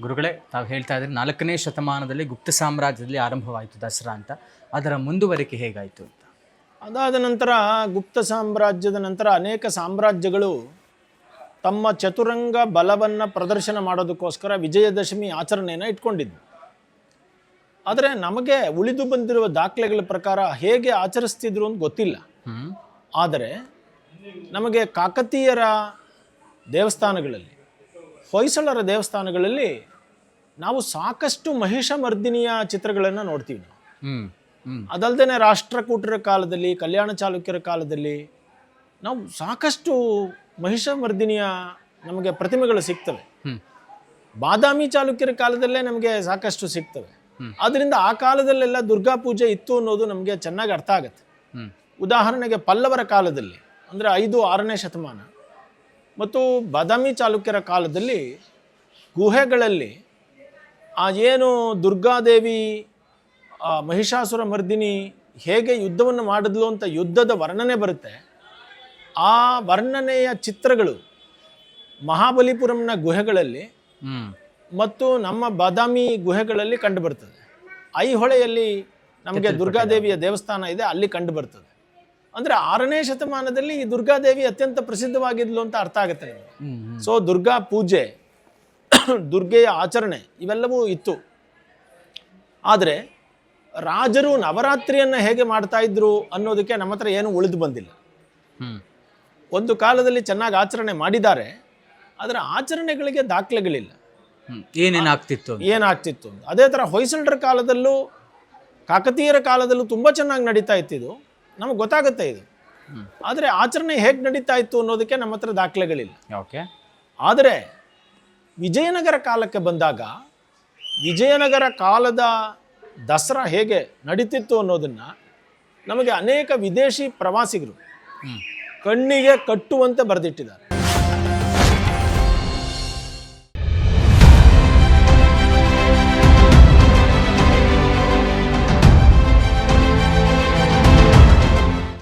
ಗುರುಗಳೇ ತಾವು ಹೇಳ್ತಾ ಇದ್ರೆ ನಾಲ್ಕನೇ ಶತಮಾನದಲ್ಲಿ ಗುಪ್ತ ಸಾಮ್ರಾಜ್ಯದಲ್ಲಿ ಆರಂಭವಾಯಿತು ದಸರಾ ಅಂತ. ಅದರ ಮುಂದುವರಿಕೆ ಹೇಗಾಯಿತು ಅಂತ? ಅದಾದ ನಂತರ ಗುಪ್ತ ಸಾಮ್ರಾಜ್ಯದ ನಂತರ ಅನೇಕ ಸಾಮ್ರಾಜ್ಯಗಳು ತಮ್ಮ ಚತುರಂಗ ಬಲವನ್ನು ಪ್ರದರ್ಶನ ಮಾಡೋದಕ್ಕೋಸ್ಕರ ವಿಜಯದಶಮಿ ಆಚರಣೆಯನ್ನು ಇಟ್ಕೊಂಡಿದ್ದು ಆದರೆ ನಮಗೆ ಉಳಿದು ಬಂದಿರುವ ದಾಖಲೆಗಳ ಪ್ರಕಾರ ಹೇಗೆ ಆಚರಿಸ್ತಿದ್ರು ಅಂತ ಗೊತ್ತಿಲ್ಲ. ಆದರೆ ನಮಗೆ ಕಾಕತೀಯರ ದೇವಸ್ಥಾನಗಳಲ್ಲಿ ಹೊಯ್ಸಳರ ದೇವಸ್ಥಾನಗಳಲ್ಲಿ ನಾವು ಸಾಕಷ್ಟು ಮಹಿಷಮರ್ದಿನಿಯ ಚಿತ್ರಗಳನ್ನು ನೋಡ್ತೀವಿ ನಾವು. ಹ್ಮ್ ರಾಷ್ಟ್ರಕೂಟರ ಕಾಲದಲ್ಲಿ ಕಲ್ಯಾಣ ಚಾಲುಕ್ಯರ ಕಾಲದಲ್ಲಿ ನಾವು ಸಾಕಷ್ಟು ಮಹಿಷಮರ್ದಿನಿಯ ನಮಗೆ ಪ್ರತಿಮೆಗಳು ಸಿಗ್ತವೆ. ಬಾದಾಮಿ ಚಾಲುಕ್ಯರ ಕಾಲದಲ್ಲೇ ನಮಗೆ ಸಾಕಷ್ಟು ಸಿಗ್ತವೆ. ಆದ್ರಿಂದ ಆ ಕಾಲದಲ್ಲೆಲ್ಲ ದುರ್ಗಾ ಪೂಜೆ ಇತ್ತು ಅನ್ನೋದು ನಮಗೆ ಚೆನ್ನಾಗಿ ಅರ್ಥ ಆಗುತ್ತೆ. ಉದಾಹರಣೆಗೆ ಪಲ್ಲವರ ಕಾಲದಲ್ಲಿ ಅಂದರೆ ಐದು ಆರನೇ ಶತಮಾನ. ಮತ್ತು ಬಾದಾಮಿ ಚಾಲುಕ್ಯರ ಕಾಲದಲ್ಲಿ ಗುಹೆಗಳಲ್ಲಿ ಆ ಏನು ದುರ್ಗಾದೇವಿ ಆ ಮಹಿಷಾಸುರ ಮರ್ದಿನಿ ಹೇಗೆ ಯುದ್ಧವನ್ನು ಮಾಡಿದ್ಲು ಅಂತ ಯುದ್ಧದ ವರ್ಣನೆ ಬರುತ್ತೆ. ಆ ವರ್ಣನೆಯ ಚಿತ್ರಗಳು ಮಹಾಬಲಿಪುರಂನ ಗುಹೆಗಳಲ್ಲಿ ಮತ್ತು ನಮ್ಮ ಬಾದಾಮಿ ಗುಹೆಗಳಲ್ಲಿ ಕಂಡು ಬರ್ತದೆ ಐಹೊಳೆಯಲ್ಲಿ ನಮಗೆ ದುರ್ಗಾದೇವಿಯ ದೇವಸ್ಥಾನ ಇದೆ ಅಲ್ಲಿ ಕಂಡು ಬರ್ತದೆ ಅಂದರೆ ಆರನೇ ಶತಮಾನದಲ್ಲಿ ಈ ದುರ್ಗಾದೇವಿ ಅತ್ಯಂತ ಪ್ರಸಿದ್ಧವಾಗಿದ್ಲು ಅಂತ ಅರ್ಥ ಆಗುತ್ತೆ ಸೊ ದುರ್ಗಾ ಪೂಜೆ ದುರ್ಗೆಯ ಆಚರಣೆ ಇವೆಲ್ಲವೂ ಇತ್ತು. ಆದರೆ ರಾಜರು ನವರಾತ್ರಿಯನ್ನು ಹೇಗೆ ಮಾಡ್ತಾ ಇದ್ರು ಅನ್ನೋದಕ್ಕೆ ನಮ್ಮ ಹತ್ರ ಏನು ಉಳಿದು ಬಂದಿಲ್ಲ. ಒಂದು ಕಾಲದಲ್ಲಿ ಚೆನ್ನಾಗಿ ಆಚರಣೆ ಮಾಡಿದ್ದಾರೆ ಅದರ ಆಚರಣೆಗಳಿಗೆ ದಾಖಲೆಗಳಿಲ್ಲ. ಏನೇನಾಗ್ತಿತ್ತು ಏನಾಗ್ತಿತ್ತು ಅದೇ ಥರ ಹೊಯ್ಸಳರ ಕಾಲದಲ್ಲೂ ಕಾಕತೀಯರ ಕಾಲದಲ್ಲೂ ತುಂಬ ಚೆನ್ನಾಗಿ ನಡೀತಾ ಇತ್ತಿದು. ನಮಗೆ ಗೊತ್ತಾಗುತ್ತೆ ಇದು. ಆದರೆ ಆಚರಣೆ ಹೇಗೆ ನಡೀತಾ ಇತ್ತು ಅನ್ನೋದಕ್ಕೆ ನಮ್ಮ ಹತ್ರ ದಾಖಲೆಗಳಿಲ್ಲ. ಓಕೆ ಆದರೆ ವಿಜಯನಗರ ಕಾಲಕ್ಕೆ ಬಂದಾಗ ವಿಜಯನಗರ ಕಾಲದ ದಸರಾ ಹೇಗೆ ನಡೀತಿತ್ತು ಅನ್ನೋದನ್ನು ನಮಗೆ ಅನೇಕ ವಿದೇಶಿ ಪ್ರವಾಸಿಗರು ಕಣ್ಣಿಗೆ ಕಟ್ಟುವಂತೆ ಬರೆದಿಟ್ಟಿದ್ದಾರೆ.